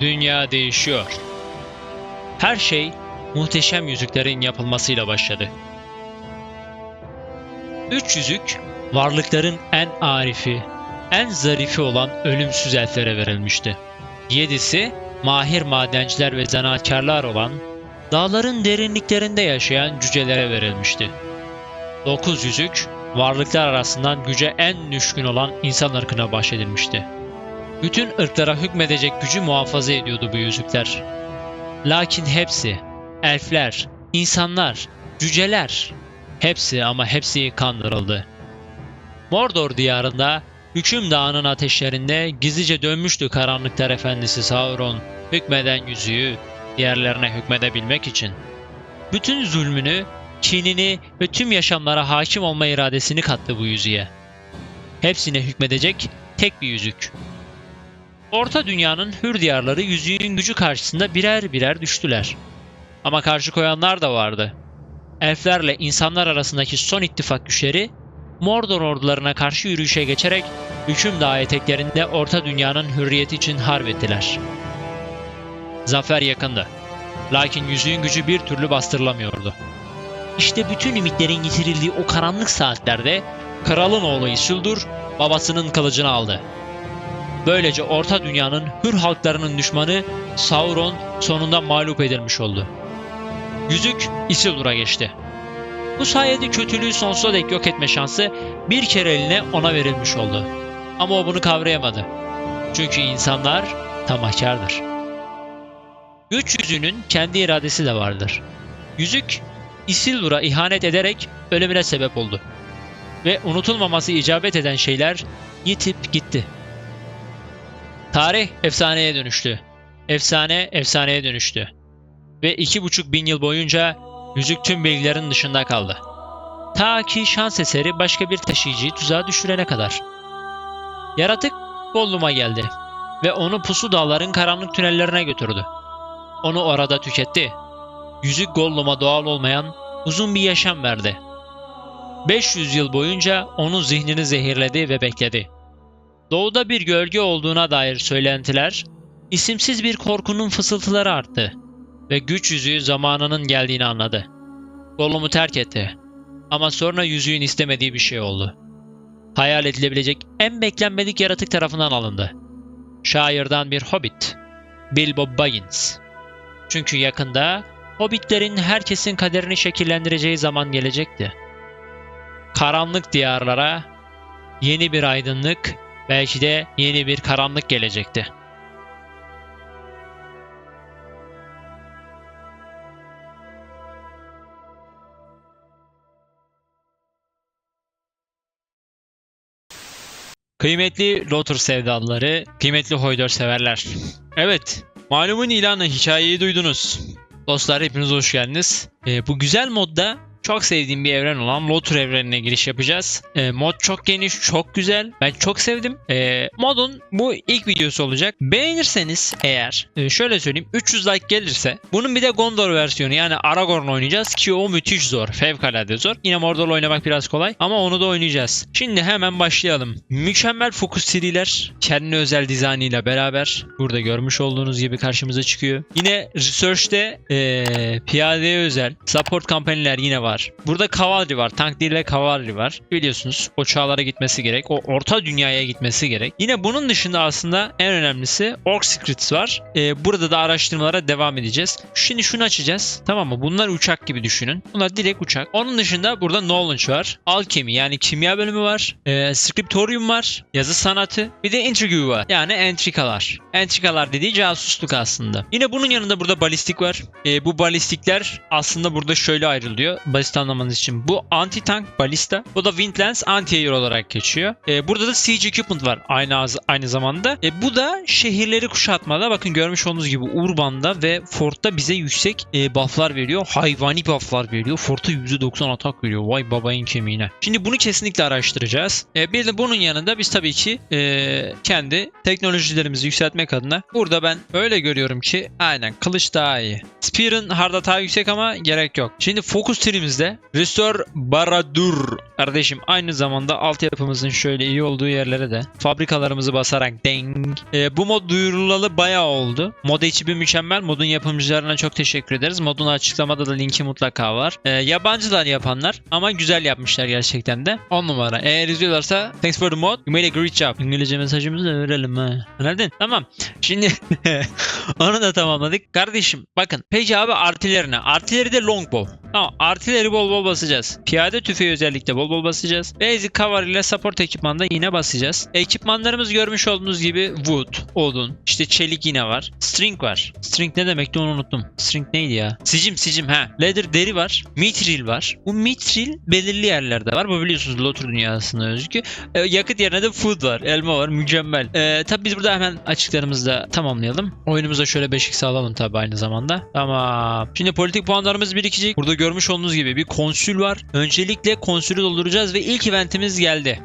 dünya değişiyor. Her şey muhteşem yüzüklerin yapılmasıyla başladı. Üç yüzük varlıkların en arifi, en zarifi olan ölümsüz elflere verilmişti. Yedisi mahir madenciler ve zanaatkarlar olan dağların derinliklerinde yaşayan cücelere verilmişti. Dokuz yüzük varlıklar arasından güce en düşkün olan insan ırkına bahşedilmişti. Bütün ırklara hükmedecek gücü muhafaza ediyordu bu yüzükler. Lakin hepsi, elfler, insanlar, cüceler, hepsi ama hepsi kandırıldı. Mordor diyarında Hüküm Dağı'nın ateşlerinde gizlice dönmüştü karanlıklar efendisi Sauron hükmeden yüzüğü diğerlerine hükmedebilmek için. Bütün zulmünü, kinini ve tüm yaşamlara hakim olma iradesini kattı bu yüzüğe. Hepsine hükmedecek tek bir yüzük. Orta dünyanın hür diyarları yüzüğün gücü karşısında birer birer düştüler. Ama karşı koyanlar da vardı. Elflerle insanlar arasındaki son ittifak güçleri Mordor ordularına karşı yürüyüşe geçerek hüküm dağı eteklerinde Orta Dünya'nın hürriyeti için harp ettiler. Zafer yakındı. Lakin yüzüğün gücü bir türlü bastırılamıyordu. İşte bütün ümitlerin yitirildiği o karanlık saatlerde kralın oğlu Isildur babasının kılıcını aldı. Böylece Orta Dünya'nın hür halklarının düşmanı Sauron sonunda mağlup edilmiş oldu. Yüzük Isildur'a geçti. Bu sayede kötülüğü sonsuza dek yok etme şansı bir kere eline ona verilmiş oldu. Ama o bunu kavrayamadı. Çünkü insanlar tamahkardır. Güç yüzüğünün kendi iradesi de vardır. Yüzük Isildur'a ihanet ederek ölümüne sebep oldu. Ve unutulmaması icabet eden şeyler yitip gitti. Tarih efsaneye dönüştü. Efsane efsaneye dönüştü. Ve iki buçuk bin yıl boyunca yüzük tüm bilgilerin dışında kaldı. Ta ki şans eseri başka bir taşıyıcıyı tuzağa düşürene kadar. Yaratık Gollum'a geldi ve onu pusu dağların karanlık tünellerine götürdü. Onu orada tüketti. Yüzük Gollum'a doğal olmayan uzun bir yaşam verdi. 500 yıl boyunca onun zihnini zehirledi ve bekledi. Doğuda bir gölge olduğuna dair söylentiler, isimsiz bir korkunun fısıltıları arttı ve güç yüzüğü zamanının geldiğini anladı. Gollum'u terk etti. Ama sonra yüzüğün istemediği bir şey oldu. Hayal edilebilecek en beklenmedik yaratık tarafından alındı. Şairden bir hobbit. Bilbo Baggins. Çünkü yakında hobbitlerin herkesin kaderini şekillendireceği zaman gelecekti. Karanlık diyarlara yeni bir aydınlık, belki de yeni bir karanlık gelecekti. Kıymetli Lotur sevdalıları, kıymetli Hoydor severler. Evet, malumun ilanı hikayeyi duydunuz. Dostlar hepiniz hoş geldiniz. Ee, bu güzel modda çok sevdiğim bir evren olan Lotur evrenine giriş yapacağız. Ee, mod çok geniş, çok güzel. Ben çok sevdim. Ee, modun bu ilk videosu olacak. Beğenirseniz eğer e, şöyle söyleyeyim 300 like gelirse bunun bir de Gondor versiyonu yani Aragorn oynayacağız ki o müthiş zor. Fevkalade zor. Yine Mordor'la oynamak biraz kolay ama onu da oynayacağız. Şimdi hemen başlayalım. Mükemmel fokus seriler kendine özel dizaynıyla beraber burada görmüş olduğunuz gibi karşımıza çıkıyor. Yine Research'te e, piyadeye özel support kampanyalar yine var. Burada Cavalry var. Tank değil de Cavalry var. Biliyorsunuz o çağlara gitmesi gerek. O orta dünyaya gitmesi gerek. Yine bunun dışında aslında en önemlisi Orc Secrets var. Ee, burada da araştırmalara devam edeceğiz. Şimdi şunu açacağız. Tamam mı? Bunlar uçak gibi düşünün. Bunlar direkt uçak. Onun dışında burada Knowledge var. Alchemy yani kimya bölümü var. Ee, Scriptorium var. Yazı sanatı. Bir de Intrigue var. Yani entrikalar. Entrikalar dediği casusluk aslında. Yine bunun yanında burada balistik var. Ee, bu balistikler aslında burada şöyle ayrılıyor. Balista anlamanız için. Bu anti-tank balista. Bu da Windlance anti-air olarak geçiyor. Ee, burada da siege equipment var aynı aynı zamanda. Ee, bu da şehirleri kuşatmada. Bakın görmüş olduğunuz gibi Urban'da ve Fort'ta bize yüksek e, bufflar veriyor. Hayvani bufflar veriyor. Fort'a %90 atak veriyor. Vay babayın kemiğine. Şimdi bunu kesinlikle araştıracağız. Ee, bir de bunun yanında biz tabii ki e, kendi teknolojilerimizi yükseltmek adına burada ben öyle görüyorum ki aynen kılıç daha iyi. Spear'ın hard yüksek ama gerek yok. Şimdi focus tree'miz elimizde. Restore Baradur. Kardeşim aynı zamanda altyapımızın şöyle iyi olduğu yerlere de fabrikalarımızı basarak deng. Ee, bu mod duyurulalı bayağı oldu. Mod ekibi mükemmel. Modun yapımcılarına çok teşekkür ederiz. Modun açıklamada da linki mutlaka var. Ee, yabancılar yapanlar ama güzel yapmışlar gerçekten de. 10 numara. Eğer izliyorlarsa thanks for the mod. You made a great job. İngilizce mesajımızı verelim ha. Anladın? Tamam. Şimdi onu da tamamladık. Kardeşim bakın Peki abi artilerine. Artileri de longbow. Tamam artileri bol bol basacağız. Piyade tüfeği özellikle bol bol basacağız. Basic cover ile support ekipmanda yine basacağız. Ekipmanlarımız görmüş olduğunuz gibi wood, odun, işte çelik yine var. String var. String ne demekti onu unuttum. String neydi ya? Sicim sicim ha. Leather deri var. Mithril var. Bu mithril belirli yerlerde var. Bu biliyorsunuz Lotur dünyasında özgü. Ee, yakıt yerine de food var. Elma var. Mükemmel. Ee, tabi biz burada hemen açıklarımızı da tamamlayalım. Oyunumuza şöyle 5x alalım tabi aynı zamanda. Tamam. Şimdi politik puanlarımız birikecek. Burada görmüş olduğunuz gibi bir konsül var. Öncelikle konsülü dolduracağız ve ilk eventimiz geldi.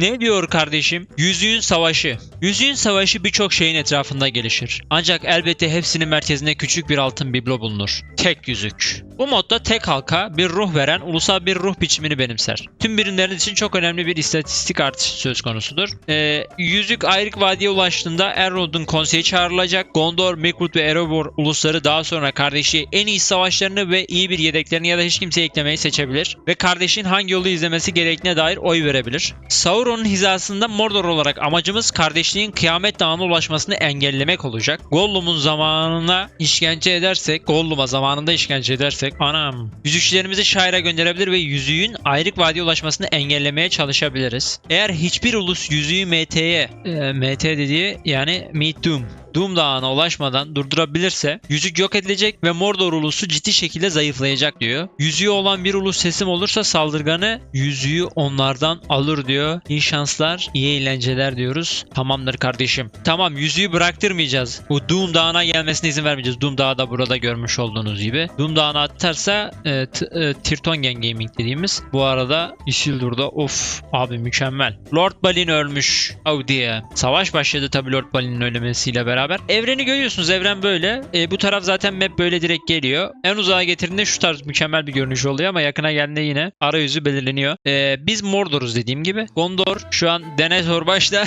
Ne diyor kardeşim? Yüzüğün Savaşı. Yüzüğün Savaşı birçok şeyin etrafında gelişir. Ancak elbette hepsinin merkezinde küçük bir altın biblo bulunur. Tek yüzük. Bu modda tek halka bir ruh veren ulusal bir ruh biçimini benimser. Tüm birimlerin için çok önemli bir istatistik artışı söz konusudur. Ee, yüzük ayrık vadiye ulaştığında Elrond'un konseyi çağrılacak. Gondor, Mirkwood ve Erebor ulusları daha sonra kardeşi en iyi savaşlarını ve iyi bir yedeklerini ya da hiç kimseyi eklemeyi seçebilir. Ve kardeşin hangi yolu izlemesi gerektiğine dair oy verebilir. Sauron'un hizasında Mordor olarak amacımız kardeşliğin kıyamet dağına ulaşmasını engellemek olacak. Gollum'un zamanına işkence edersek, Gollum'a zamanında işkence edersek, anam, yüzükçülerimizi şaire gönderebilir ve yüzüğün ayrık vadiye ulaşmasını engellemeye çalışabiliriz. Eğer hiçbir ulus yüzüğü MT'ye, e, MT dediği yani Meet Doom Doom Dağı'na ulaşmadan durdurabilirse yüzük yok edilecek ve Mordor ulusu ciddi şekilde zayıflayacak diyor. Yüzüğü olan bir ulus teslim olursa saldırganı yüzüğü onlardan alır diyor. İyi şanslar, iyi eğlenceler diyoruz. Tamamdır kardeşim. Tamam yüzüğü bıraktırmayacağız. Bu Doom Dağı'na gelmesine izin vermeyeceğiz. Doom Dağı da burada görmüş olduğunuz gibi. Doom Dağı'na atarsa e, e, Tirtongen Gaming dediğimiz. Bu arada Isildur'da of abi mükemmel. Lord Balin ölmüş. Oh diye. Savaş başladı tabii Lord Balin'in ölmesiyle beraber. Evreni görüyorsunuz. Evren böyle. E, bu taraf zaten map böyle direkt geliyor. En uzağa getirdiğinde şu tarz mükemmel bir görünüş oluyor ama yakına geldiğinde yine arayüzü belirleniyor. E, biz Mordor'uz dediğim gibi. Gondor şu an Denethor başta.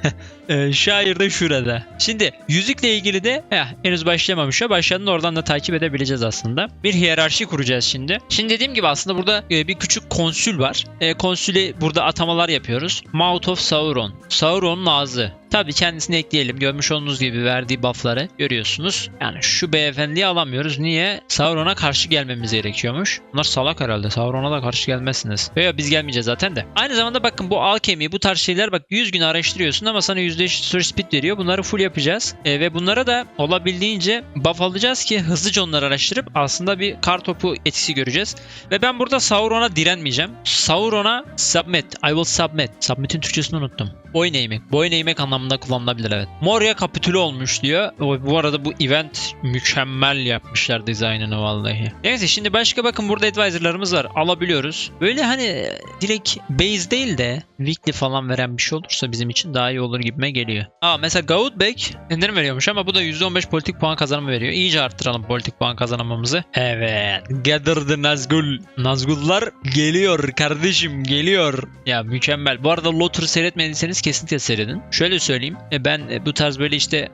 e, şair de şurada. Şimdi yüzükle ilgili de eh, henüz başlamamış ya. Başladığında oradan da takip edebileceğiz aslında. Bir hiyerarşi kuracağız şimdi. Şimdi dediğim gibi aslında burada e, bir küçük konsül var. E, konsüle burada atamalar yapıyoruz. Mouth of Sauron. Sauron'un ağzı. Tabii kendisini ekleyelim. Görmüş olduğunuz gibi verdiği buffları görüyorsunuz. Yani şu beyefendiyi alamıyoruz. Niye? Sauron'a karşı gelmemiz gerekiyormuş. Bunlar salak herhalde. Sauron'a da karşı gelmezsiniz. Yok biz gelmeyeceğiz zaten de. Aynı zamanda bakın bu alkemi, bu tarz şeyler bak 100 gün araştırıyorsun ama sana %5 story speed veriyor. Bunları full yapacağız. E, ve bunlara da olabildiğince buff alacağız ki hızlıca onları araştırıp aslında bir kar topu etkisi göreceğiz. Ve ben burada Sauron'a direnmeyeceğim. Sauron'a submit. I will submit. Submit'in Türkçesini unuttum. Boyun eğmek. Boyun eğmek anlamında kullanılabilir evet. Moria kapitülü olmuş diyor. Bu arada bu event mükemmel yapmışlar dizaynını vallahi. Neyse şimdi başka bakın burada advisorlarımız var. Alabiliyoruz. Böyle hani direkt base değil de weekly falan veren bir şey olursa bizim için daha iyi olur gibime geliyor. Aa mesela Gautbeck indirim veriyormuş ama bu da %15 politik puan kazanımı veriyor. İyice arttıralım politik puan kazanmamızı. Evet. Gather the Nazgul. Nazgullar geliyor kardeşim geliyor. Ya mükemmel. Bu arada Lotur'u seyretmediyseniz kesinlikle seyredin. Şöyle söyleyeyim. e, Ben e, bu tarz böyle işte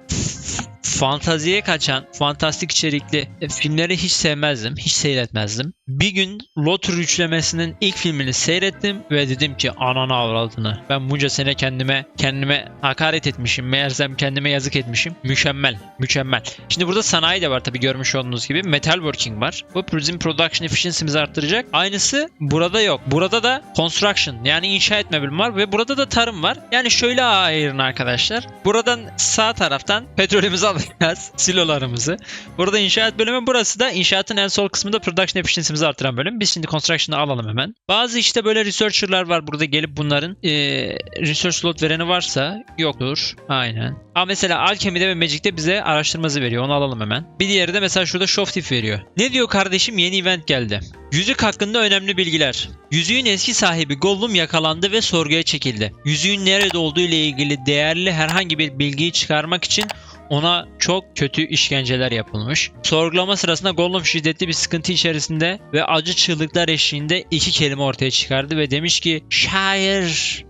fantaziye kaçan, fantastik içerikli e, filmleri hiç sevmezdim, hiç seyretmezdim. Bir gün Lotur üçlemesinin ilk filmini seyrettim ve dedim ki ananı avradını. Ben bunca sene kendime kendime hakaret etmişim. Meğersem kendime yazık etmişim. Mükemmel, mükemmel. Şimdi burada sanayi de var tabii görmüş olduğunuz gibi. Metalworking var. Bu bizim production efficiency'mizi arttıracak. Aynısı burada yok. Burada da construction yani inşa etme bölümü var ve burada da tarım var. Yani şöyle ayırın arkadaşlar. Buradan sağ taraftan petrolümüzü alacağız. Silolarımızı. Burada inşaat bölümü burası da inşaatın en sol kısmında production efficiency'mizi artıran bölüm. Biz şimdi construction'ı alalım hemen. Bazı işte böyle researcher'lar var burada gelip bunların eee, research slot vereni varsa yoktur. Aynen. Ama mesela Alchemy'de ve Magic'te bize araştırması veriyor. Onu alalım hemen. Bir diğeri de mesela şurada Show Tip veriyor. Ne diyor kardeşim? Yeni event geldi. Yüzük hakkında önemli bilgiler. Yüzüğün eski sahibi Gollum yakalandı ve sorguya çekildi. Yüzüğün nerede olduğu ile ilgili değerli herhangi bir bilgiyi çıkarmak için ona çok kötü işkenceler yapılmış. Sorgulama sırasında Gollum şiddetli bir sıkıntı içerisinde ve acı çığlıklar eşliğinde iki kelime ortaya çıkardı ve demiş ki şair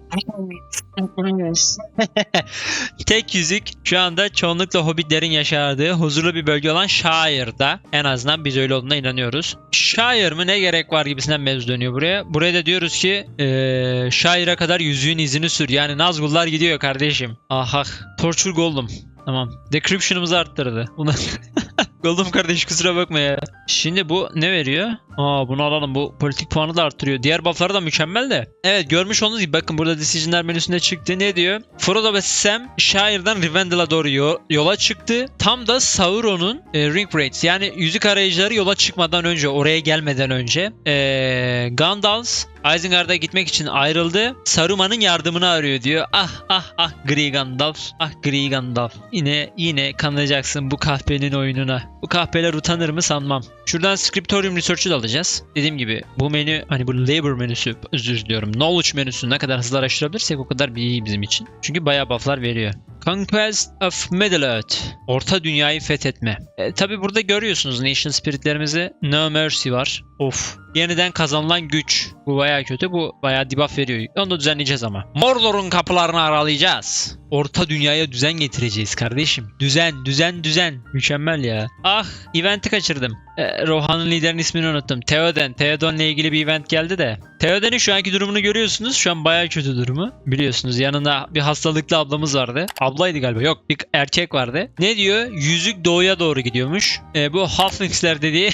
Tek yüzük şu anda çoğunlukla hobbitlerin yaşadığı huzurlu bir bölge olan Shire'da. En azından biz öyle olduğuna inanıyoruz. Shire mı ne gerek var gibisinden mevzu dönüyor buraya. Buraya da diyoruz ki eee Shire'a kadar yüzüğün izini sür. Yani Nazgullar gidiyor kardeşim. Aha. Torture Gollum. Tamam. Decryption'ımızı arttırdı. Bunu Goldum kardeş kusura bakma ya. Şimdi bu ne veriyor? Aa bunu alalım. Bu politik puanı da arttırıyor. Diğer buff'ları da mükemmel de. Evet görmüş olduğunuz gibi bakın burada decision'lar menüsünde çıktı. Ne diyor? Frodo ve Sam Shire'dan Rivendell'a doğru yo- yola çıktı. Tam da Sauron'un e, Ring Wraiths yani yüzük arayıcıları yola çıkmadan önce oraya gelmeden önce e, Gandalf Isengard'a gitmek için ayrıldı. Saruman'ın yardımını arıyor diyor. Ah ah ah Gri Gandalf. Ah Gri Gandalf. Yine yine kanacaksın bu kahpenin oyununa. Bu kahpeler utanır mı sanmam. Şuradan Scriptorium Research'ı da alacağız. Dediğim gibi bu menü hani bu labor menüsü özür diliyorum. Knowledge menüsü ne kadar hızlı araştırabilirsek o kadar iyi bizim için. Çünkü bayağı bufflar veriyor. Conquest of Middle-earth. Orta dünyayı fethetme. E, Tabi burada görüyorsunuz Nation Spirit'lerimizi. No Mercy var. Of. Yeniden kazanılan güç. Bu bayağı kötü. Bu bayağı debuff veriyor. Onu da düzenleyeceğiz ama. Mordor'un kapılarını aralayacağız. Orta dünyaya düzen getireceğiz kardeşim. Düzen, düzen, düzen. Mükemmel ya. Ah, eventi kaçırdım. E, Rohan'ın liderinin ismini unuttum. Theoden. Theoden'le ilgili bir event geldi de. Theoden'in şu anki durumunu görüyorsunuz. Şu an bayağı kötü durumu. Biliyorsunuz yanında bir hastalıklı ablamız vardı. Ablaydı galiba. Yok bir erkek vardı. Ne diyor? Yüzük doğuya doğru gidiyormuş. E, bu Halflings'ler dediği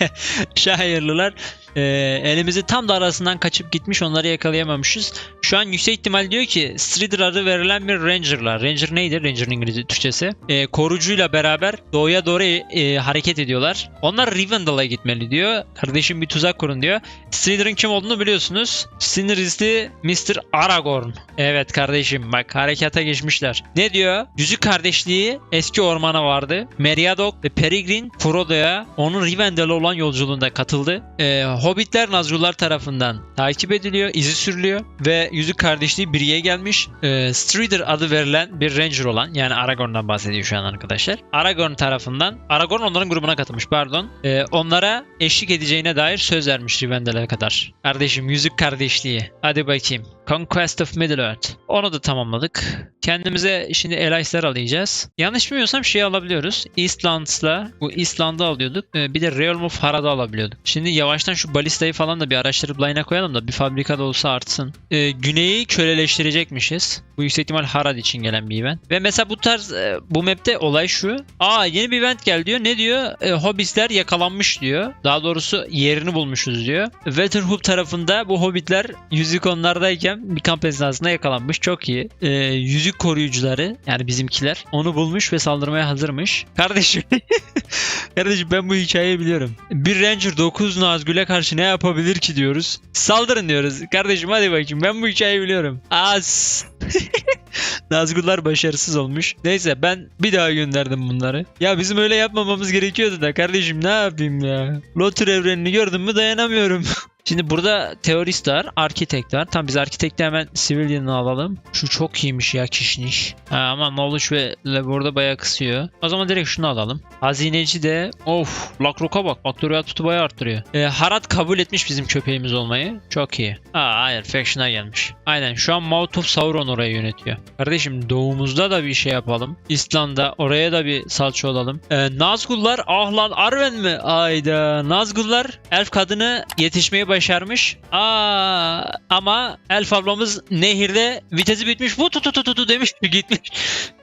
şairliler e, elimizi tam da arasından kaçıp gitmiş onları yakalayamamışız. Şu an yüksek ihtimal diyor ki Strider adı verilen bir Ranger'lar. Ranger neydi? Ranger'ın İngilizce Türkçesi. E, korucuyla beraber doğuya doğru e, hareket ediyorlar. Onlar Rivendell'a gitmeli diyor. Kardeşim bir tuzak kurun diyor. Strider'ın kim olduğunu biliyorsunuz. Sinirizli Mr. Aragorn. Evet kardeşim bak harekata geçmişler. Ne diyor? Yüzük kardeşliği eski ormana vardı. Meriadoc ve Peregrine Frodo'ya onun Rivendell'a olan yolculuğunda katıldı. Ee, Hobbitler Nazgullar tarafından takip ediliyor, izi sürülüyor ve Yüzük Kardeşliği biriye gelmiş. Ee, Strider adı verilen bir Ranger olan yani Aragorn'dan bahsediyor şu an arkadaşlar. Aragorn tarafından, Aragorn onların grubuna katılmış pardon. Ee, onlara eşlik edeceğine dair söz vermiş Rivendell'e kadar. Kardeşim Yüzük Kardeşliği. Hadi bakayım. Conquest of Middle-earth. Onu da tamamladık. Kendimize şimdi allies'ler alacağız. Yanlış bilmiyorsam şeyi alabiliyoruz. Eastlands'la bu Eastland'ı alıyorduk. Ee, Bir de Realm of Harad'ı alabiliyorduk. Şimdi yavaştan şu balistayı falan da bir araştırıp line'a koyalım da bir fabrikada olsa artsın. Ee, güneyi köleleştirecekmişiz. Bu yüksek ihtimal Harad için gelen bir event. Ve mesela bu tarz e, bu map'te olay şu. Aa yeni bir event gel diyor. Ne diyor? E, hobbitler yakalanmış diyor. Daha doğrusu yerini bulmuşuz diyor. Weatherhoop tarafında bu hobbitler yüzük onlardayken bir kamp esnasında yakalanmış. Çok iyi. E, yüzük koruyucuları yani bizimkiler onu bulmuş ve saldırmaya hazırmış. Kardeşim Kardeşim ben bu hikayeyi biliyorum. Bir Ranger 9 Nazgül'e karşı ne yapabilir ki diyoruz. Saldırın diyoruz. Kardeşim hadi bakayım ben bu hikayeyi biliyorum. Az. Nazgullar başarısız olmuş. Neyse ben bir daha gönderdim bunları. Ya bizim öyle yapmamamız gerekiyordu da kardeşim ne yapayım ya. Lotur evrenini gördüm mü dayanamıyorum. Şimdi burada teorist var, arkitekt var. Tamam biz arkitekti hemen civilian'ı alalım. Şu çok iyiymiş ya kişniş. Ha, ama knowledge ve laborda bayağı kısıyor. O zaman direkt şunu alalım. Hazineci de of Lakrok'a bak. Faktöriyel tutu bayağı arttırıyor. Ee, Harad kabul etmiş bizim köpeğimiz olmayı. Çok iyi. Aa hayır faction'a gelmiş. Aynen şu an Mouth of Sauron orayı yönetiyor. Kardeşim doğumuzda da bir şey yapalım. İsland'a oraya da bir salça olalım. Ee, Nazgullar ah lan Arwen mi? Ayda Nazgullar elf kadını yetişmeyi başarmış. Aa ama elf ablamız nehirde vitesi bitmiş. Bu tu tu tu tu tu demiş gitmiş.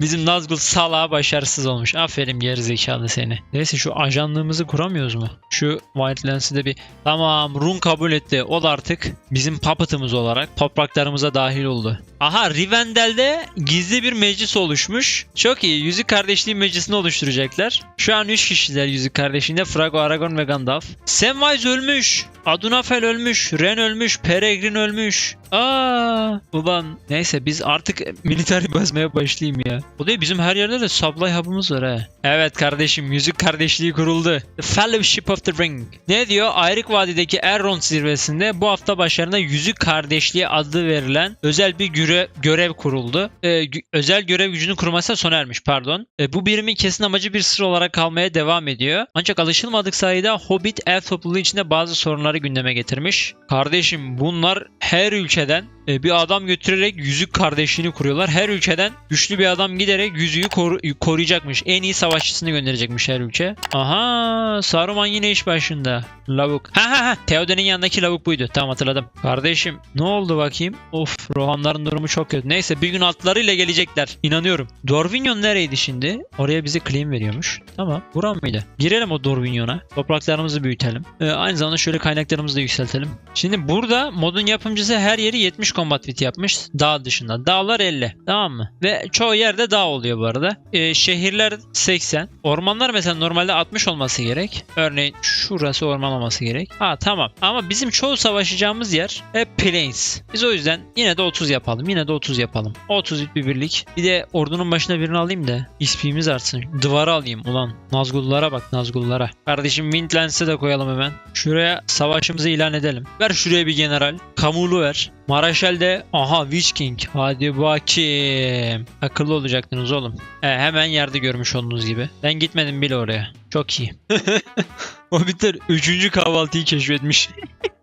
Bizim Nazgul salağa başarısız olmuş. Aferin gerizekalı seni. Neyse şu ajanlığımızı kuramıyoruz mu? Şu Lance'i de bir tamam Run kabul etti. O da artık bizim puppet'ımız olarak topraklarımıza dahil oldu. Aha Rivendell'de gizli bir meclis oluşmuş. Çok iyi. Yüzük Kardeşliği Meclisi'ni oluşturacaklar. Şu an 3 kişiler Yüzük Kardeşliği'nde. Frago, Aragorn ve Gandalf. Samwise ölmüş. Adunafel ölmüş. Ren ölmüş. Peregrin ölmüş. Aa, ulan neyse biz artık military basmaya başlayayım ya. O değil bizim her yerde de supply hub'ımız var ha. Evet kardeşim yüzük kardeşliği kuruldu. The Fellowship of the Ring. Ne diyor? Ayrık Vadi'deki Elrond zirvesinde bu hafta başlarında yüzük kardeşliği adı verilen özel bir görev, görev kuruldu. Ee, özel görev gücünün kurması sona ermiş pardon. Ee, bu birimin kesin amacı bir sır olarak kalmaya devam ediyor. Ancak alışılmadık sayıda Hobbit elf topluluğu içinde bazı sorunları gündeme getirmiş. Kardeşim bunlar her ülkeden e, bir adam götürerek yüzük kardeşliğini kuruyorlar. Her ülkeden güçlü bir adam giderek yüzüğü koru- koruyacakmış. En iyi savaşçısını gönderecekmiş her ülke. Aha Saruman yine iş başında. Lavuk. Ha ha ha. Theoden'in yanındaki lavuk buydu. Tamam hatırladım. Kardeşim ne oldu bakayım? Of Rohanların durumu çok kötü. Neyse bir gün atlarıyla gelecekler. İnanıyorum. Dorvinyon nereydi şimdi? Oraya bize claim veriyormuş. Tamam. Buram mıydı? Girelim o Dorvinyon'a. Topraklarımızı büyütelim. Ee, aynı zamanda şöyle kaynaklarımızı da yükseltelim. Şimdi burada modun yapımcısı her yeri 70 combat fit yapmış. Dağ dışında. Dağlar 50. Tamam mı? Ve çoğu yerde dağ oluyor bu arada. Ee, şehirler 80. Ormanlar mesela normalde 60 olması gerek. Örneğin şurası orman olması gerek. Ha tamam. Ama bizim çoğu savaşacağımız yer hep plains. Biz o yüzden yine de 30 yapalım. Yine de 30 yapalım. 30 bir birlik. Bir de ordunun başına birini alayım da XP'miz artsın. Duvara alayım ulan. Nazgullara bak Nazgullara. Kardeşim Windlands'e de koyalım hemen. Şuraya savaşımızı ilan edelim. Ver şuraya bir general. Kamulu ver. Maraşel de aha Witch King. Hadi bakayım. Akıllı olacaktınız oğlum. He, hemen yerde görmüş olduğunuz gibi. Ben gitmedim bile oraya. Çok iyi. Hobbitler 3. kahvaltıyı keşfetmiş.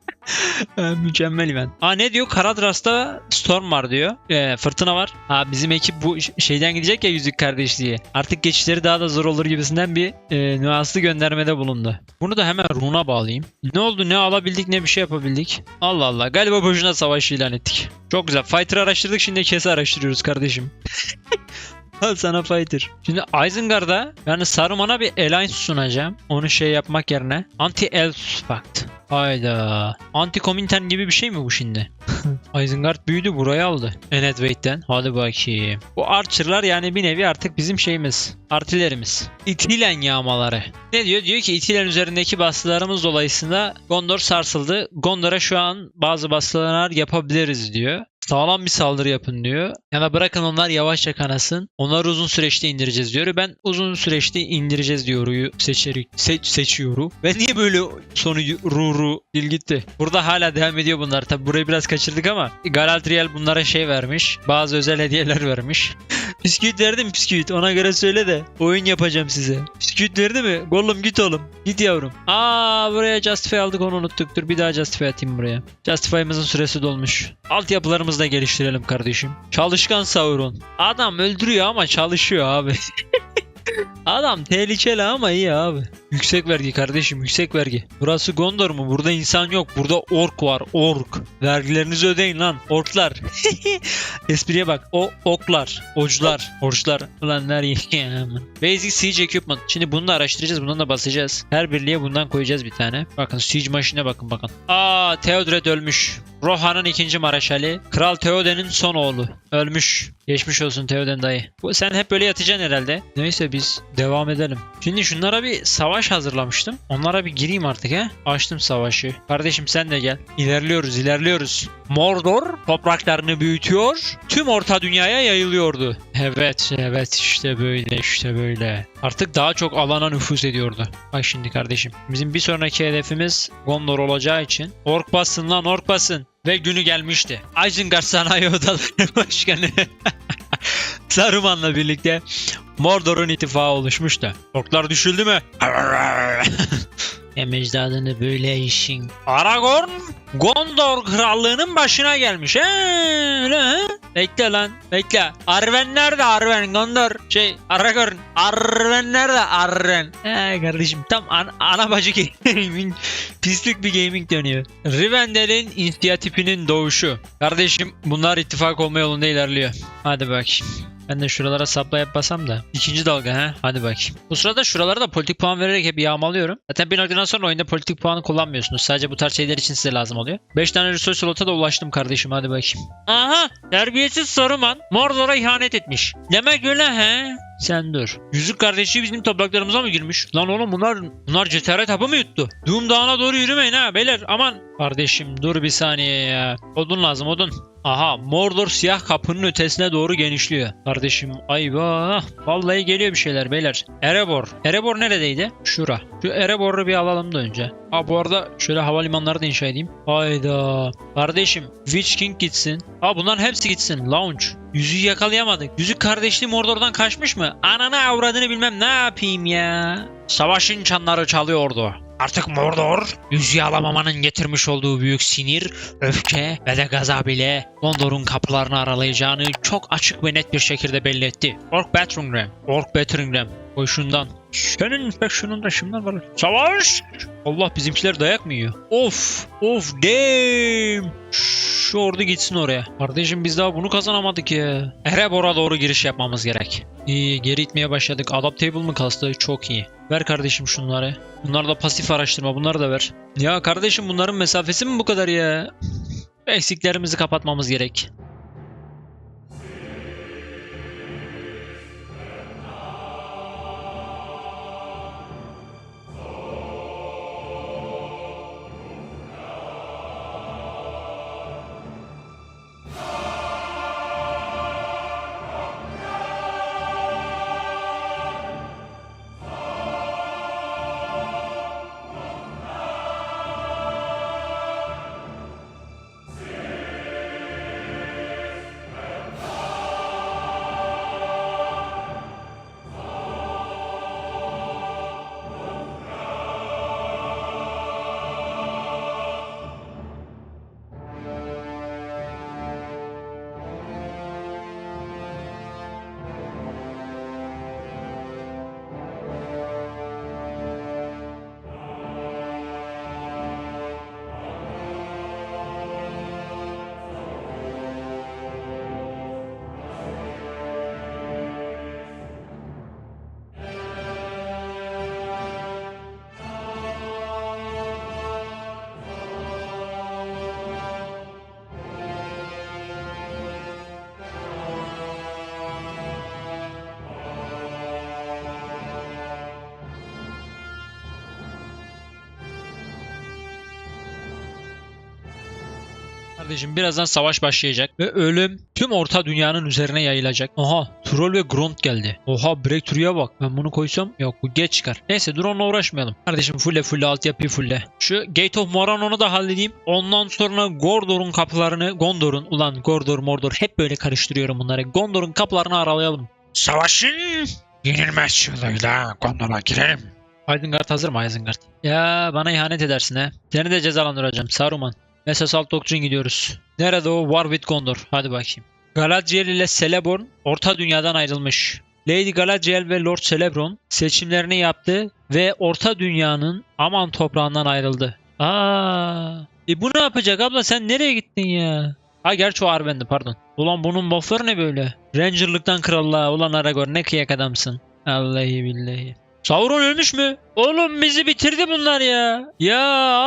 Ha, Mükemmel event. Aa ne diyor? Karadras'ta storm var diyor. Ee, fırtına var. Ha bizim ekip bu şeyden gidecek ya yüzük kardeşliği. Artık geçişleri daha da zor olur gibisinden bir e, nüanslı göndermede bulundu. Bunu da hemen Run'a bağlayayım. Ne oldu? Ne alabildik ne bir şey yapabildik. Allah Allah. Galiba boşuna savaş ilan ettik. Çok güzel. Fighter araştırdık şimdi kese araştırıyoruz kardeşim. Al sana fighter. Şimdi Isengard'a yani Saruman'a bir alliance sunacağım. Onu şey yapmak yerine. Anti-Elf Pact. Hayda. Anti-Comintern gibi bir şey mi bu şimdi? Isengard büyüdü burayı aldı. Enet Waite'den. Hadi bakayım. Bu Archer'lar yani bir nevi artık bizim şeyimiz. Artilerimiz. İtilen yağmaları. Ne diyor? Diyor ki İtilen üzerindeki baskılarımız dolayısıyla Gondor sarsıldı. Gondor'a şu an bazı baskılar yapabiliriz diyor. Sağlam bir saldırı yapın diyor. Ya da bırakın onlar yavaşça kanasın. Onları uzun süreçte indireceğiz diyor. Ben uzun süreçte indireceğiz diyoruyu seçeri, seç, seçiyorum. Ben niye böyle sonu ru ru dil gitti? Burada hala devam ediyor bunlar. Tabi burayı biraz kaçırdık ama Galadriel bunlara şey vermiş. Bazı özel hediyeler vermiş. bisküvit verdim bisküvit. Ona göre söyle de oyun yapacağım size. Bisküvit verdi mi? Gollum git oğlum. Git yavrum. Aa buraya Justify aldık onu unuttuk. Dur bir daha Justify atayım buraya. Justify'ımızın süresi dolmuş. Altyapılarımızı da geliştirelim kardeşim. Çalışkan Sauron. Adam öldürüyor ama çalışıyor abi. Adam tehlikeli ama iyi abi. Yüksek vergi kardeşim yüksek vergi. Burası Gondor mu? Burada insan yok. Burada ork var ork. Vergilerinizi ödeyin lan orklar. Espriye bak. O oklar, ocular, orçlar. Ulan nereye? Basic Siege Equipment. Şimdi bunu da araştıracağız. Bundan da basacağız. Her birliğe bundan koyacağız bir tane. Bakın Siege maşine bakın bakın. Aa Theodred ölmüş. Rohan'ın ikinci maraşali. Kral Theoden'in son oğlu. Ölmüş. Geçmiş olsun Theoden dayı. Sen hep böyle yatacaksın herhalde. Neyse biz devam edelim. Şimdi şunlara bir savaş hazırlamıştım. Onlara bir gireyim artık he. Açtım savaşı. Kardeşim sen de gel. İlerliyoruz ilerliyoruz. Mordor topraklarını büyütüyor. Tüm orta dünyaya yayılıyordu. Evet evet işte böyle işte böyle. Artık daha çok alana nüfuz ediyordu. Bak şimdi kardeşim. Bizim bir sonraki hedefimiz Gondor olacağı için. Ork basın lan ork basın. Ve günü gelmişti. Isengard Sanayi Odaları Başkanı Saruman'la birlikte Mordor'un ittifakı oluşmuş da. Orklar düşüldü mü? Hem ecdadını böyle işin. Aragorn Gondor krallığının başına gelmiş. He, öyle he? Bekle lan bekle. Arwen nerede Arwen Gondor? Şey Aragorn. Arwen nerede Arwen? He kardeşim tam an- ana bacı gaming. Pislik bir gaming dönüyor. Rivendel'in inisiyatifinin doğuşu. Kardeşim bunlar ittifak olma yolunda ilerliyor. Hadi bakayım. Ben de şuralara sapla yap basam da. İkinci dalga ha. Hadi bakayım. Bu sırada şuralara da politik puan vererek hep yağmalıyorum. Zaten bir noktadan sonra oyunda politik puanı kullanmıyorsunuz. Sadece bu tarz şeyler için size lazım oluyor. 5 tane resource slota da ulaştım kardeşim. Hadi bakayım. Aha! Terbiyesiz Saruman Mordor'a ihanet etmiş. Demek öyle he? Sen dur. Yüzük kardeşi bizim topraklarımıza mı girmiş? Lan oğlum bunlar bunlar cesaret hapı mı yuttu? Doom Dağı'na doğru yürümeyin ha beyler aman. Kardeşim dur bir saniye ya. Odun lazım odun. Aha Mordor siyah kapının ötesine doğru genişliyor. Kardeşim ayva. Vallahi geliyor bir şeyler beyler. Erebor. Erebor neredeydi? Şura. Şu Erebor'u bir alalım da önce. Ha bu arada şöyle havalimanları da inşa edeyim. Hayda. Kardeşim Witch King gitsin. Ha bunların hepsi gitsin. Launch. Yüzüğü yakalayamadık. Yüzük kardeşliği Mordor'dan kaçmış mı? Ananı avradını bilmem ne yapayım ya. Savaşın çanları çalıyordu. Artık Mordor, yüzüğü alamamanın getirmiş olduğu büyük sinir, öfke ve de gazab ile Gondor'un kapılarını aralayacağını çok açık ve net bir şekilde belli etti. Ork Batteringham, Ork Batteringham, koy şundan. Senin infeksiyonunda şunlar var. Savaş! Allah bizimkiler dayak mı yiyor? Of! Of damn! Şu ordu gitsin oraya. Kardeşim biz daha bunu kazanamadık ya. Erebor'a doğru giriş yapmamız gerek. İyi geri itmeye başladık. Adaptable mı kastı? Çok iyi. Ver kardeşim şunları. Bunlar da pasif araştırma. Bunları da ver. Ya kardeşim bunların mesafesi mi bu kadar ya? Eksiklerimizi kapatmamız gerek. Kardeşim birazdan savaş başlayacak ve ölüm tüm orta dünyanın üzerine yayılacak. Aha Troll ve Grunt geldi. Oha Breakthrough'a bak. Ben bunu koysam yok bu geç çıkar. Neyse drone'la uğraşmayalım. Kardeşim fulle fulle altyapıyı fulle. Şu Gate of Moranon'u da halledeyim. Ondan sonra Gordor'un kapılarını Gondor'un ulan Gordor Mordor hep böyle karıştırıyorum bunları. Gondor'un kapılarını aralayalım. Savaşın yenilmez yoluyla Gondor'a girelim. Isengard hazır mı Isengard? Ya bana ihanet edersin he. Seni de cezalandıracağım Saruman. Mesas Alt Doctrine gidiyoruz. Nerede o? War with Gondor. Hadi bakayım. Galadriel ile Celeborn Orta Dünya'dan ayrılmış. Lady Galadriel ve Lord Celebron seçimlerini yaptı ve Orta Dünya'nın Aman toprağından ayrıldı. Aa, e bu ne yapacak abla sen nereye gittin ya? Ha gerçi o Arwen'di pardon. Ulan bunun buffları ne böyle? Ranger'lıktan krallığa ulan Aragorn ne kıyak adamsın. Vallahi billahi. Sauron ölmüş mü? Oğlum bizi bitirdi bunlar ya. Ya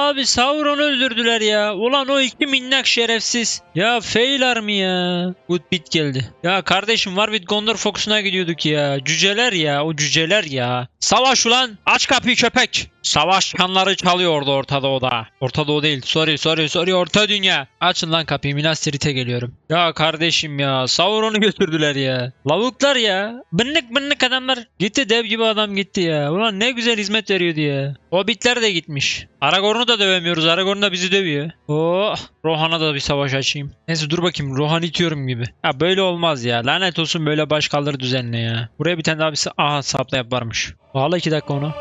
abi Sauron öldürdüler ya. Ulan o iki minnak şerefsiz. Ya failar mı ya? Goodbit geldi. Ya kardeşim var with Gondor Fox'una gidiyorduk ya. Cüceler ya o cüceler ya. Savaş ulan. Aç kapıyı köpek. Savaş kanları çalıyordu Orta Doğu'da. Orta Doğu değil. Sorry sorry sorry Orta Dünya. Açın lan kapıyı Minas Tirith'e geliyorum. Ya kardeşim ya Sauron'u götürdüler ya. Lavuklar ya. Bınlık bınlık adamlar. Gitti dev gibi adam gitti ya. Ulan ne güzel hizmet veriyordu ya. Hobbitler de gitmiş. Aragorn'u da dövemiyoruz. Aragorn da bizi dövüyor. Oh. Rohan'a da bir savaş açayım. Neyse dur bakayım. Rohan itiyorum gibi. Ya böyle olmaz ya. Lanet olsun böyle başkalları düzenle ya. Buraya bir tane daha bir Aha sapla yap varmış. Bağla iki dakika onu.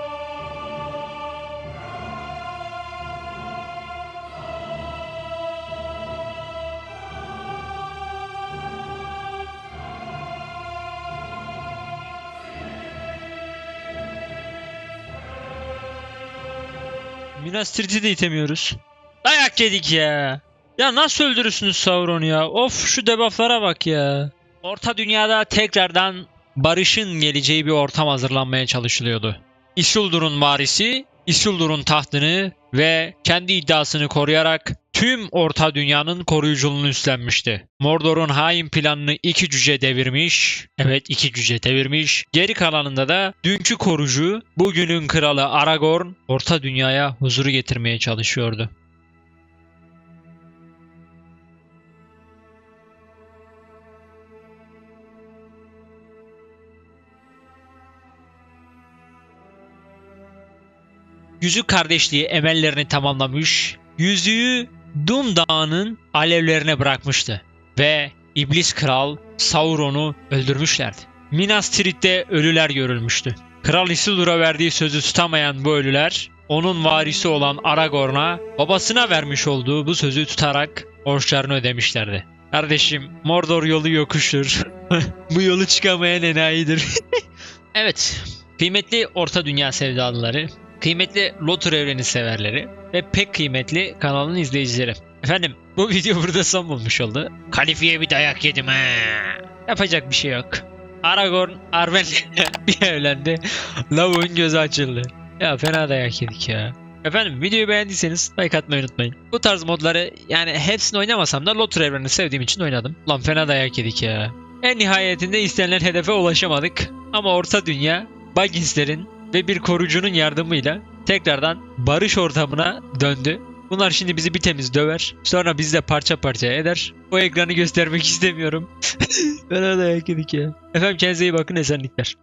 Tirith'i de itemiyoruz. Dayak yedik ya. Ya nasıl öldürürsünüz Sauron'u ya? Of şu debufflara bak ya. Orta dünyada tekrardan barışın geleceği bir ortam hazırlanmaya çalışılıyordu. Isildur'un varisi Isildur'un tahtını ve kendi iddiasını koruyarak tüm Orta Dünya'nın koruyuculuğunu üstlenmişti. Mordor'un hain planını iki cüce devirmiş. Evet iki cüce devirmiş. Geri kalanında da dünkü korucu, bugünün kralı Aragorn Orta Dünya'ya huzuru getirmeye çalışıyordu. Yüzük kardeşliği emellerini tamamlamış, yüzüğü Dum Dağı'nın alevlerine bırakmıştı ve İblis Kral Sauron'u öldürmüşlerdi. Minas Tirith'te ölüler görülmüştü. Kral Isildur'a verdiği sözü tutamayan bu ölüler, onun varisi olan Aragorn'a babasına vermiş olduğu bu sözü tutarak borçlarını ödemişlerdi. Kardeşim, Mordor yolu yokuştur. bu yolu çıkamayan enayidir. evet, kıymetli Orta Dünya sevdalıları, kıymetli Lotur evreni severleri ve pek kıymetli kanalın izleyicileri. Efendim bu video burada son bulmuş oldu. Kalifiye bir dayak yedim ha. Yapacak bir şey yok. Aragorn Arwen'le bir evlendi. Lavuğun gözü açıldı. Ya fena dayak yedik ya. Efendim videoyu beğendiyseniz like atmayı unutmayın. Bu tarz modları yani hepsini oynamasam da Lotur evrenini sevdiğim için oynadım. Lan fena dayak yedik ya. En nihayetinde istenilen hedefe ulaşamadık. Ama Orta Dünya Baggins'lerin ve bir korucunun yardımıyla tekrardan barış ortamına döndü. Bunlar şimdi bizi bir temiz döver. Sonra bizi de parça parça eder. O ekranı göstermek istemiyorum. ben dayak yedik ya. Efendim kendinize iyi bakın esenlikler.